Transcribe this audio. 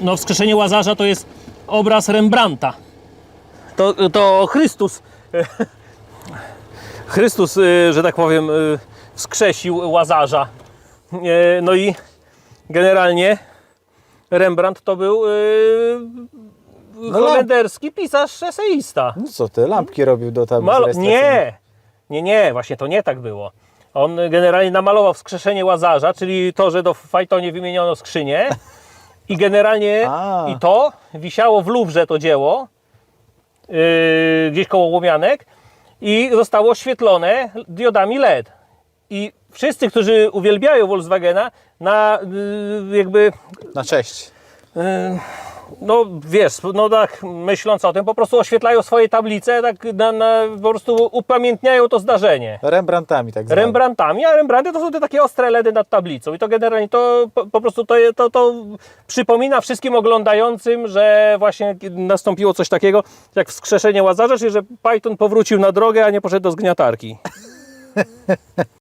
No, wskrzeszenie Łazarza to jest obraz Rembrandta. To, to Chrystus. Chrystus, y, że tak powiem, y, wskrzesił Łazarza. E, No i generalnie Rembrandt to był No, holenderski pisarz eseista. No co ty, lampki robił do Malo- rejestracyjnych. nie, nie, nie, właśnie to nie tak było. On generalnie namalował wskrzeszenie Łazarza, czyli to, że do fajtonie wymieniono skrzynię i generalnie A. i to wisiało w Luwrze to dzieło, yy, gdzieś koło Łomianek i zostało oświetlone diodami LED. I wszyscy, którzy uwielbiają Volkswagena, na yy, jakby Na cześć. No wiesz, no tak myśląc o tym, po prostu oświetlają swoje tablice, tak na, na, po prostu upamiętniają to zdarzenie. Rembrandtami tak zwanymi. Rembrandtami, a Rembrandty to są te takie ostre LEDy nad tablicą i to generalnie to po, po prostu to, to, to przypomina wszystkim oglądającym, że właśnie nastąpiło coś takiego jak wskrzeszenie Łazarza, czyli że Python powrócił na drogę, a nie poszedł do zgniatarki.